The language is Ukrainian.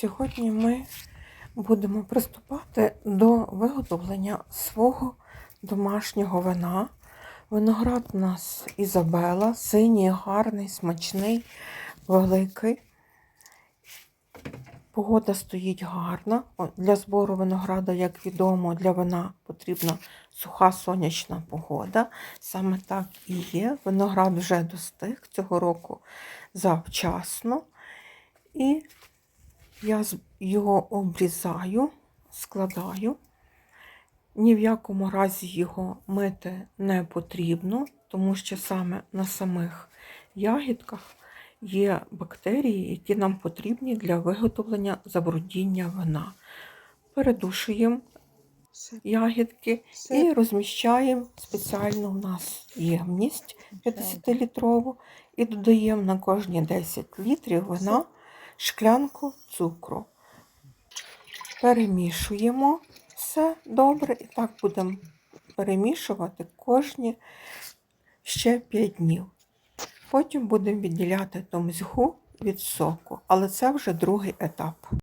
Сьогодні ми будемо приступати до виготовлення свого домашнього вина. Виноград у нас Ізабела, синій, гарний, смачний, великий. Погода стоїть гарна. Для збору винограда, як відомо, для вина потрібна суха сонячна погода. Саме так і є. Виноград вже достиг цього року завчасно. І я його обрізаю, складаю. Ні в якому разі його мити не потрібно, тому що саме на самих ягідках є бактерії, які нам потрібні для виготовлення забрудніння вина. Передушуємо ягідки і розміщаємо спеціальну у нас ємність 50-літрову і додаємо на кожні 10 літрів вина шклянку цукру. Перемішуємо все добре і так будемо перемішувати кожні ще 5 днів. Потім будемо відділяти ту мзгу від соку, але це вже другий етап.